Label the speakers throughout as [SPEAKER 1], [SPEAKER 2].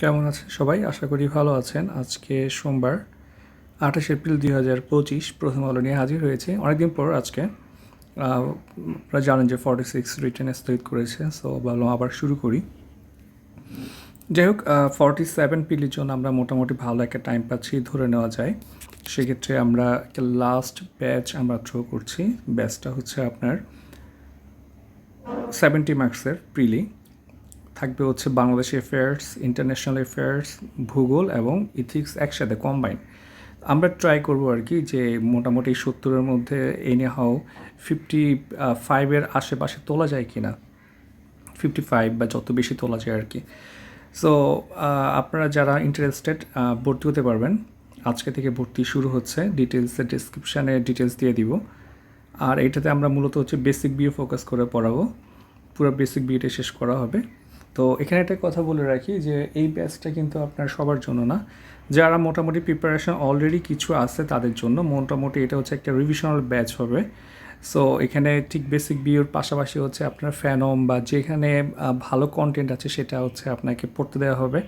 [SPEAKER 1] কেমন আছেন সবাই? আশা করি ভালো আছেন। আজকে সোমবার, আঠাশ এপ্রিল দুই হাজার পঁচিশ, প্রথম আলো নিয়ে হাজির হয়েছে। অনেকদিন পর আজকে আপনারা জানেন যে ফর্টি সিক্স রিটার্ন স্থগিত করেছে সো ভাবলাম আবার শুরু করি। যাই হোক ফর্টি সেভেন পিলির জন্য আমরা মোটামুটি ভালো একটা টাইম পাচ্ছি, ধরে নেওয়া যায়। সেক্ষেত্রে আমরা একটা লাস্ট ব্যাচ আমরা থ্রো করছি। ব্যাচটা হচ্ছে আপনার সেভেন্টি মার্কসের প্রিলি থাকবে হচ্ছে বাংলাদেশ অ্যাফেয়ার্স ইন্টারন্যাশনাল অ্যাফেয়ার্স ভূগোল এবং ইথিক্স একসাথে কম্বাইন আমরা ট্রাই করব আর কি যে মোটামুটি সত্তরের মধ্যে এনে হাও ফিফটি ফাইভের আশেপাশে তোলা যায় কি না ফিফটি ফাইভ বা যত বেশি তোলা যায় আর কি। সো আপনারা যারা ইন্টারেস্টেড ভর্তি হতে পারবেন। আজকে থেকে ভর্তি শুরু হচ্ছে। ডিটেলসের ডিসক্রিপশানে ডিটেলস দিয়ে দিব। আর এটাতে আমরা মূলত হচ্ছে বেসিক বিয়ে ফোকাস করে পড়াবো। পুরো বেসিক বিয়েটা শেষ করা হবে। তো এখানে একটা কথা বলে রাখি যে এই ব্যাচটা কিন্তু আপনার সবার জন্য না। যারা মোটামুটি প্রিপারেশন অলরেডি কিছু আছে তাদের জন্য, মোটামুটি এটা হচ্ছে একটা রিভিশনাল ব্যাচ হবে। সো এখানে ঠিক বেসিক বিয়ের পাশাপাশি হচ্ছে আপনার ফ্যানম বা যেখানে ভালো কন্টেন্ট আছে সেটা হচ্ছে আপনাকে পড়তে দেওয়া হবে,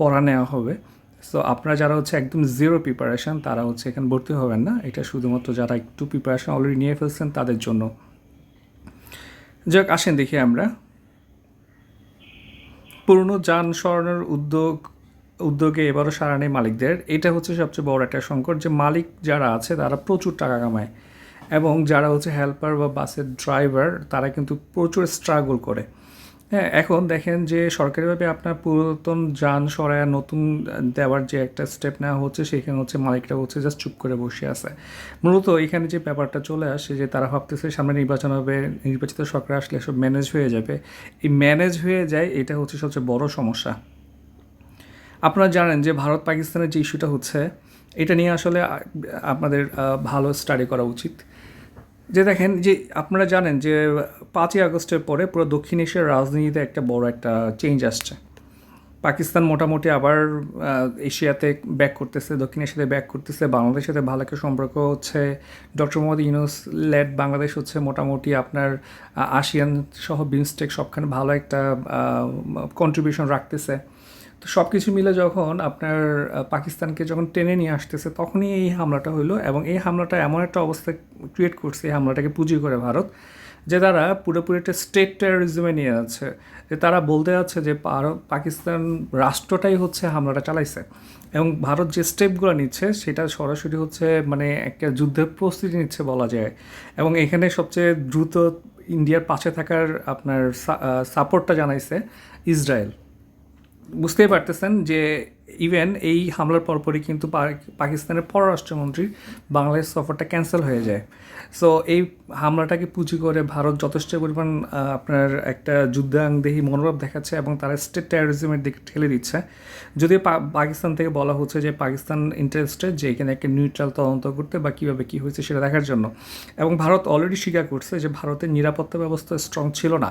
[SPEAKER 1] পড়া নেওয়া হবে। সো আপনারা যারা হচ্ছে একদম জিরো প্রিপারেশন তারা হচ্ছে এখানে ভর্তি হবেন না। এটা শুধুমাত্র যারা একটু প্রিপারেশন অলরেডি নিয়ে ফেলছেন তাদের জন্য। যাক, আসেন দেখি আমরা। পুরনো যান সরানোর উদ্যোগ, উদ্যোগে এবারও সারা নেই মালিকদের। এটা হচ্ছে সবচেয়ে বড় একটা সংকট যে মালিক যারা আছে, তারা প্রচুর টাকা কামায় এবং যারা হচ্ছে হেল্পার বা বাসের ড্রাইভার তারা কিন্তু প্রচুর স্ট্রাগল করে। হ্যাঁ এখন দেখেন যে সরকারিভাবে আপনার পুরাতন যান সরায়া নতুন দেওয়ার যে একটা স্টেপ নেওয়া হচ্ছে, সেখানে হচ্ছে মালিকরা হচ্ছে জাস্ট চুপ করে বসে আছে। মূলত এখানে যে ব্যাপারটা চলে আসে, যে তারা ভাবতেছে সামনে নির্বাচন হবে, নির্বাচিত সরকার আসলে সব ম্যানেজ হয়ে যাবে। এই ম্যানেজ হয়ে যায়, এটা হচ্ছে সবচেয়ে বড় সমস্যা। আপনারা জানেন যে ভারত পাকিস্তানের যে ইস্যুটা হচ্ছে, এটা নিয়ে আসলে আপনাদের ভালো স্টাডি করা উচিত। যে দেখেন, যে আপনারা জানেন যে পাঁচই আগস্টের পরে পুরো দক্ষিণ এশিয়ার রাজনীতিতে একটা বড় একটা চেঞ্জ আসছে। পাকিস্তান মোটামুটি আবার এশিয়াতে ব্যাক করতেছে, দক্ষিণ এশিয়াতে ব্যাক করতেছে, বাংলাদেশের সাথে ভালো একটা সম্পর্ক হচ্ছে। ডক্টর মোহাম্মদ ইউনুস লেড বাংলাদেশ হচ্ছে মোটামুটি আপনার আসিয়ান সহ বিমস্টেক সবখানে ভালো একটা কন্ট্রিবিউশন রাখতেছে। তো সব কিছু মিলে যখন আপনার পাকিস্তানকে যখন টেনে নিয়ে আসতেছে, তখনই এই হামলাটা হইল এবং এই হামলাটা এমন একটা অবস্থা ক্রিয়েট করছে, এই হামলাটাকে পুঁজি করে ভারত, যে তারা পুরোপুরি একটা স্টেট টেরোরিজমে নিয়ে যাচ্ছে যে তারা বলতে যাচ্ছে যে পাকিস্তান রাষ্ট্রটাই হচ্ছে হামলাটা চালাইছে এবং ভারত যে স্টেপগুলো নিচ্ছে, সেটা সরাসরি হচ্ছে মানে একটা যুদ্ধের প্রস্তুতি নিচ্ছে বলা যায়। এবং এখানে সবচেয়ে দ্রুত ইন্ডিয়ার পাশে থাকার আপনার সাপোর্টটা জানাইছে ইসরায়েল। বুঝতেই পারতেছেন যে ইভেন এই হামলার পরপরই কিন্তু পাকিস্তানের পররাষ্ট্রমন্ত্রী বাংলাদেশ সফরটা ক্যান্সেল হয়ে যায়। সো এই হামলাটাকে পুঁজি করে ভারত যথেষ্ট পরিমাণ আপনার একটা যুদ্ধাংদেহী মনোভাব দেখাচ্ছে এবং তারা স্টেট টেরোরিজমের দিকে ঠেলে দিচ্ছে। যদিও পাকিস্তান থেকে বলা হচ্ছে যে পাকিস্তান ইন্টারেস্টেড যে এখানে একটা নিউট্রাল তদন্ত করতে বা কীভাবে কী হয়েছে সেটা দেখার জন্য। এবং ভারত অলরেডি স্বীকার করছে যে ভারতের নিরাপত্তা ব্যবস্থা স্ট্রং ছিল না।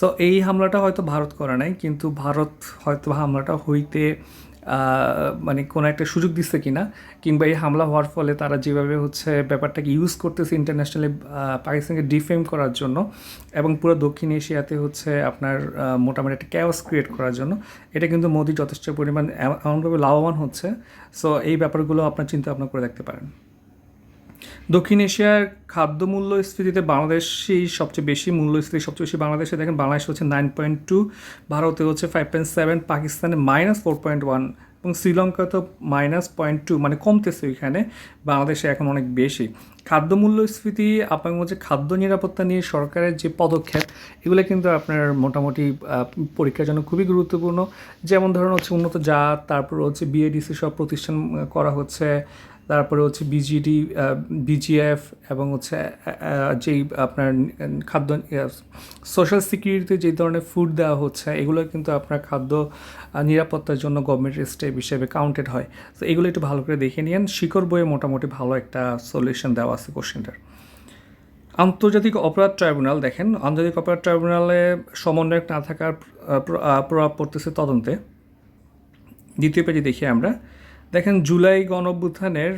[SPEAKER 1] সো এই হামলাটা হয়তো ভারত করে নাই, কিন্তু ভারত হয়তো হামলাটা হইতে মানে কোনো একটা সুযোগ দিচ্ছে কিনা, কিংবা এই হামলা হওয়ার ফলে তারা যেভাবে হচ্ছে ব্যাপারটাকে ইউজ করতেছে ইন্টারন্যাশনালি পাকিস্তানকে ডিফেম করার জন্য এবং পুরো দক্ষিণ এশিয়াতে হচ্ছে আপনার মোটামুটি একটা ক্যাওয়াস ক্রিয়েট করার জন্য, এটা কিন্তু মোদি যথেষ্ট পরিমাণ এমন- এমনভাবে লাভবান হচ্ছে। সো এই ব্যাপারগুলো আপনার চিন্তা ভাবনা করে দেখতে পারেন। দক্ষিণ এশিয়ার খাদ্য মূল্যস্ফীতিতে বাংলাদেশই সবচেয়ে বেশি মূল্যস্ফীতি, সবচেয়ে বেশি বাংলাদেশে দেখেন বাংলাদেশ হচ্ছে নাইন পয়েন্ট টু ভারতে হচ্ছে ফাইভ পয়েন্ট সেভেন পাকিস্তানে মাইনাস ফোর পয়েন্ট ওয়ান এবং শ্রীলঙ্কা তো মাইনাস পয়েন্ট টু মানে কমতেছে ওইখানে বাংলাদেশে এখন অনেক বেশি। খাদ্য মূল্যস্ফীতি আপনার হচ্ছে খাদ্য নিরাপত্তা নিয়ে সরকারের যে পদক্ষেপ, এগুলো কিন্তু আপনার মোটামুটি পরীক্ষার জন্য খুবই গুরুত্বপূর্ণ। যেমন ধরুন হচ্ছে উন্নত জাত, তারপর হচ্ছে বিএডিসি সব প্রতিষ্ঠান করা হচ্ছে তারপরে হচ্ছে বিজিডি বিজিএফ এবং হচ্ছে যেই আপনার খাদ্য সোশ্যাল সিকিউরিটিতে যে ধরনের ফুড দেওয়া হচ্ছে, এগুলো কিন্তু আপনার খাদ্য নিরাপত্তার জন্য গভর্নমেন্টের স্টেপ হিসেবে কাউন্টেড হয়। তো এগুলো একটু ভালো করে দেখে নিন শিকড় বইয়ে মোটামুটি ভালো একটা সলিউশন দেওয়া আছে কোশ্চেনটার আন্তর্জাতিক অপরাধ ট্রাইব্যুনাল দেখেন, আন্তর্জাতিক অপরাধ ট্রাইব্যুনালে সমন্বয়ক না থাকার প্রভাব পড়তেছে তদন্তে। দ্বিতীয় পেজে দেখি আমরা। দেখেন জুলাই গণঅভ্যুত্থানের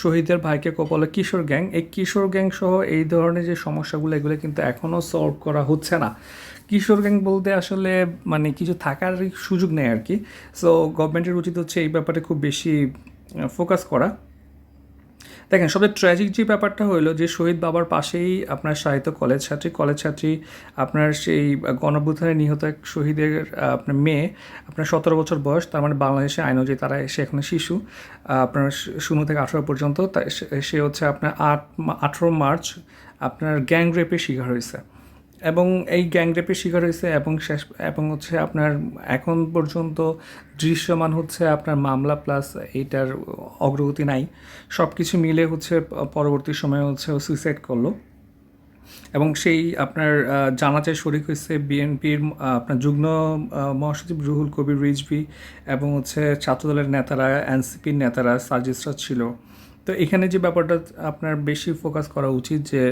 [SPEAKER 1] শহীদের ভাইকে কপালে কিশোর গ্যাং। এই কিশোর গ্যাং সহ এই ধরনের যে সমস্যাগুলো, এগুলো কিন্তু এখনও সলভ করা হচ্ছে না। কিশোর গ্যাং বলতে আসলে মানে কিছু থাকার সুযোগ নেই আর কি। সো গভর্নমেন্টের উচিত হচ্ছে এই ব্যাপারে খুব বেশি ফোকাস করা। দেখেন, সবচেয়ে ট্র্যাজিক যে ব্যাপারটা হলো যে শহীদ বাবার পাশেই আপনার সাহিত্য কলেজ ছাত্রী কলেজ ছাত্রী, আপনার সেই গণভ্যুত্থানে নিহত এক শহীদের আপনার মেয়ে, আপনার সতেরো বছর বয়স, তার মানে বাংলাদেশে আইন অনুযায়ী তারা এসে এখন শিশু। আপনার শূন্য থেকে আঠারো পর্যন্ত সে হচ্ছে আপনার আট আঠেরো মার্চ আপনার গ্যাং রেপের শিকার হয়েছে। এবং এই গ্যাংরেপের শিকার হয়েছে এবং শেষ, এবং হচ্ছে আপনার এখন পর্যন্ত দৃশ্যমান হচ্ছে আপনার মামলা প্লাস এইটার অগ্রগতি নাই। সব কিছু মিলে হচ্ছে পরবর্তী সময়ে হচ্ছে সুইসাইড করল। এবং সেই আপনার জানাজায় শরিক হয়েছে বিএনপির আপনার যুগ্ম মহাসচিব রুহুল কবির রিজভি এবং হচ্ছে ছাত্রদলের নেতারা, এনসিপির নেতারা সার্জিস্টরা ছিল। তো এখানে যে ব্যাপারটা আপনার বেশি ফোকাস করা উচিত যে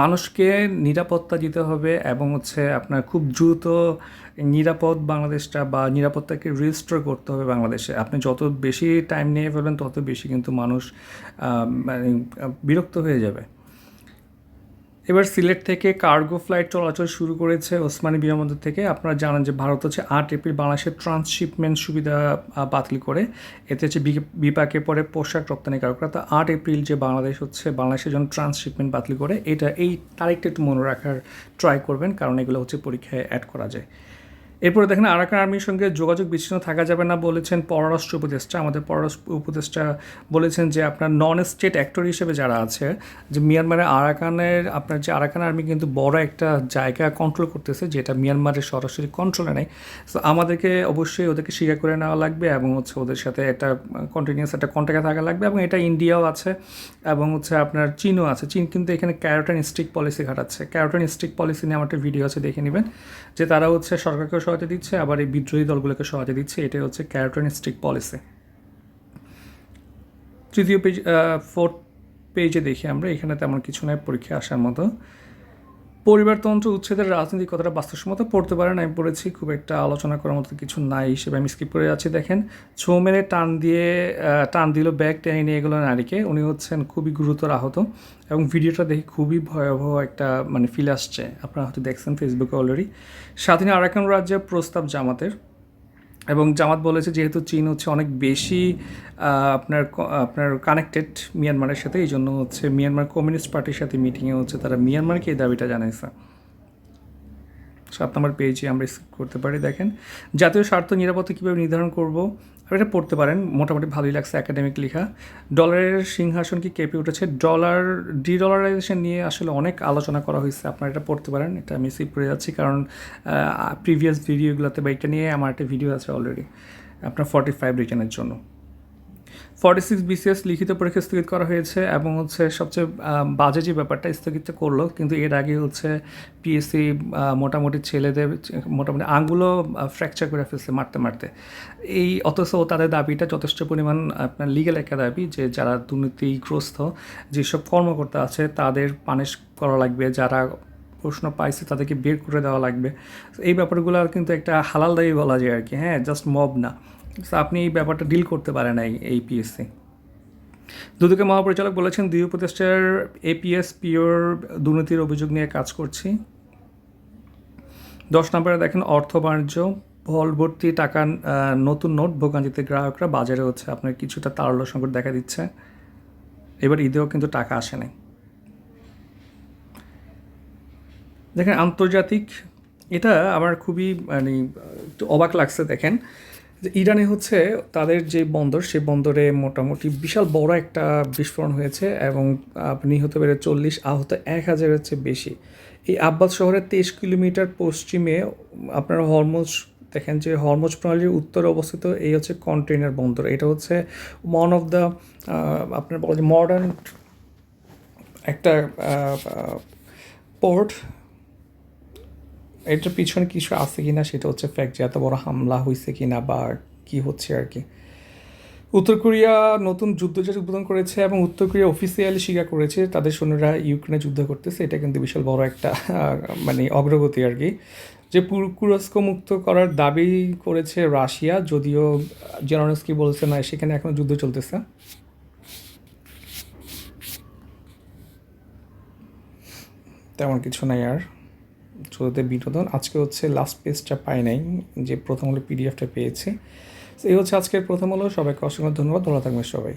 [SPEAKER 1] মানুষকে নিরাপত্তা দিতে হবে এবং হচ্ছে আপনার খুব দ্রুত নিরাপদ বাংলাদেশটা বা নিরাপত্তাকে রেজিস্টার করতে হবে বাংলাদেশে। আপনি যত বেশি টাইম নিয়ে ফেলবেন, তত বেশি কিন্তু মানুষ মানে বিরক্ত হয়ে যাবে। এবার সিলেট থেকে কার্গো ফ্লাইট চলাচল শুরু করেছে ওসমানী বিমানবন্দর থেকে। আপনারা জানেন যে ভারত হচ্ছে আট এপ্রিল বাংলাদেশের ট্রান্সশিপমেন্ট সুবিধা বাতিল করে। এতে হচ্ছে বিপাকে পরে পোশাক রপ্তানিকারকরা তো আট এপ্রিল যে বাংলাদেশ হচ্ছে বাংলাদেশের জন্য ট্রান্সশিপমেন্ট বাতিল করে, এটা এই তারিখটা একটু মনে রাখার ট্রাই করবেন, কারণ এগুলো হচ্ছে পরীক্ষায় অ্যাড করা যায়। এরপরে দেখেন আরাকান আর্মির সঙ্গে যোগাযোগ বিচ্ছিন্ন থাকা যাবে না বলেছেন পররাষ্ট্র উপদেষ্টা। আমাদের পররাষ্ট্র উপদেষ্টা বলেছেন যে আপনার নন স্টেট অ্যাক্টর হিসেবে যারা আছে, যে মিয়ানমারের আরাকানের, আপনার যে আরাকান আর্মি কিন্তু বড় একটা জায়গা কন্ট্রোল করতেছে, যেটা মিয়ানমারের সরাসরি কন্ট্রোলে নেই। তো আমাদেরকে অবশ্যই ওদেরকে স্বীকার করে নেওয়া লাগবে এবং হচ্ছে ওদের সাথে একটা কন্টিনিউয়াস একটা কন্ট্যাক্টে থাকা লাগবে এবং এটা ইন্ডিয়াও আছে এবং হচ্ছে আপনার চীনও আছে। চীন কিন্তু এখানে ক্যারোটান স্ট্রিক পলিসি ঘাটাচ্ছে ক্যারোটান স্ট্রিক পলিসি নিয়ে আমার একটা ভিডিও আছে, দেখে নেবেন। যে তারা হচ্ছে সরকারকেও সহায়তা দিচ্ছে, আবার এই বিদ্রোহী দলগুলোকে সহায়তা দিচ্ছে, এটাই হচ্ছে ক্যারেটনিস্টিক পলিসি তৃতীয় পেজ ফোর্থ পেজে দেখি আমরা, এখানে তেমন কিছু নয় পরীক্ষা আসার মতো। পরিবারতন্ত্র উচ্ছেদের রাজনীতি কতটা বাস্তবসম্মত পড়তে পারেন আমি পড়েছি, খুব একটা আলোচনা করার মতো কিছু নাই হিসেবে, আমি স্কিপ করে যাচ্ছি। দেখেন, ছৌ মেরে টান দিয়ে টান দিল ব্যাগ টেনে নিয়ে গেলো নারীকে, উনি হচ্ছেন খুবই গুরুতর আহত এবং ভিডিওটা দেখে খুবই ভয়াবহ একটা মানে ফিল আসছে। আপনারা হয়তো দেখছেন ফেসবুকে অলরেডি স্বাধীন আরাকান রাজ্যের প্রস্তাব জামাতের এবং জামাত বলেছে যেহেতু চীন হচ্ছে অনেক বেশি আপনার আপনার কানেক্টেড মিয়ানমারের সাথে, এই জন্য হচ্ছে মিয়ানমার কমিউনিস্ট পার্টির সাথে মিটিংয়ে হচ্ছে তারা মিয়ানমারকে এই দাবিটা জানাইছে। সাত নম্বর পেয়েছি, আমরা স্কিপ করতে পারি, দেখেন। জাতীয় স্বার্থ নিরাপত্তা কীভাবে নির্ধারণ করব? এটা পড়তে পারেন, মোটামুটি ভালোই লাগছে একাডেমিক লেখা। ডলারের সিংহাসন কি কেঁপে উঠেছে? ডলার ডি ডলারাইজেশন নিয়ে আসলে অনেক আলোচনা করা হয়েছে, আপনারা এটা পড়তে পারেন, এটা আমি সিপ করে যাচ্ছি, কারণ প্রিভিয়াস ভিডিওগুলোতে বা এটা নিয়ে আমার একটা ভিডিও আছে অলরেডি আপনার ফর্টি ফাইভ রিটার্নের জন্য। ফর্টি সিক্স বিসিএস লিখিত পরীক্ষা স্থগিত করা হয়েছে এবং হচ্ছে সবচেয়ে বাজে যে ব্যাপারটা স্থগিত করল, কিন্তু এর আগে হচ্ছে পিএসসি মোটামুটি ছেলেদের মোটামুটি আঙ্গুলও ফ্র্যাকচার করে ফেলছে মারতে মারতে। এই অথচ তাদের দাবিটা যথেষ্ট পরিমাণ আপনার লিগ্যাল একটা দাবি যে যারা দুর্নীতিগ্রস্ত, যেসব কর্মকর্তা আছে তাদের পানিশ করা লাগবে, যারা প্রশ্ন পাইছে, তাদেরকে বের করে দেওয়া লাগবে। এই ব্যাপারগুলো কিন্তু একটা হালাল দাবি বলা যায় আর কি হ্যাঁ জাস্ট মব না। আপনি এই ব্যাপারটা ডিল করতে পারেন এই এই পিএসসি দুদকে মহাপরিচালক বলেছেন, দুই উপদেষ্টার এপিএস পিওর দুর্নীতির অভিযোগ নিয়ে কাজ করছি। দশ নম্বরে দেখেন, অর্থ বাণিজ্য ভল ভর্তি টাকা নতুন নোট, ভোগান্তিতে গ্রাহকরা, বাজারে হচ্ছে আপনার কিছুটা তারল্য সংকট দেখা দিচ্ছে। এবার ঈদেও কিন্তু টাকা আসে নাই। দেখেন আন্তর্জাতিক, এটা আমার খুবই মানে একটু অবাক লাগছে দেখেন। যে ইরানে হচ্ছে তাদের যে বন্দর সেই বন্দরে মোটামুটি বিশাল বড় একটা বিস্ফোরণ হয়েছে এবং আপনি হতে পারে চল্লিশ আহত, এক হাজারের চেয়ে বেশি। এই আব্বাস শহরের তেইশ কিলোমিটার পশ্চিমে আপনার হরমোজ, দেখেন যে হরমোজ প্রণালীর উত্তরে অবস্থিত, এই হচ্ছে কন্টেইনার বন্দর। এটা হচ্ছে ওয়ান অফ দ্য আপনার বলা যায় মডার্ন একটা পোর্ট এটার পিছনে কিছু আছে কি না সেটা হচ্ছে ফ্যাক্ট যে এত বড় হামলা হয়েছে কি না বা কি হচ্ছে আর কি। উত্তর কোরিয়া নতুন যুদ্ধজাহাজ উদ্বোধন করেছে এবং উত্তর কোরিয়া অফিসিয়ালি স্বীকার করেছে, তাদের সৈন্যরা ইউক্রেনে যুদ্ধ করতেছে। এটা কিন্তু বিশাল বড় একটা মানে অগ্রগতি আর কি। যে তুরস্ক মুক্ত করার দাবি করেছে রাশিয়া, যদিও জেরনস্কি বলছে না, সেখানে এখনও যুদ্ধ চলতেছে। তেমন কিছু নাই আর। শুরুতে বিনোদন, আজকে হচ্ছে লাস্ট পেজটা পাই নাই, যে প্রথম হলো পিডিএফটা পেয়েছি। এই হচ্ছে আজকের প্রথম হলো, সবাইকে অসংখ্য ধন্যবাদ, ভালো থাকবেন সবাই।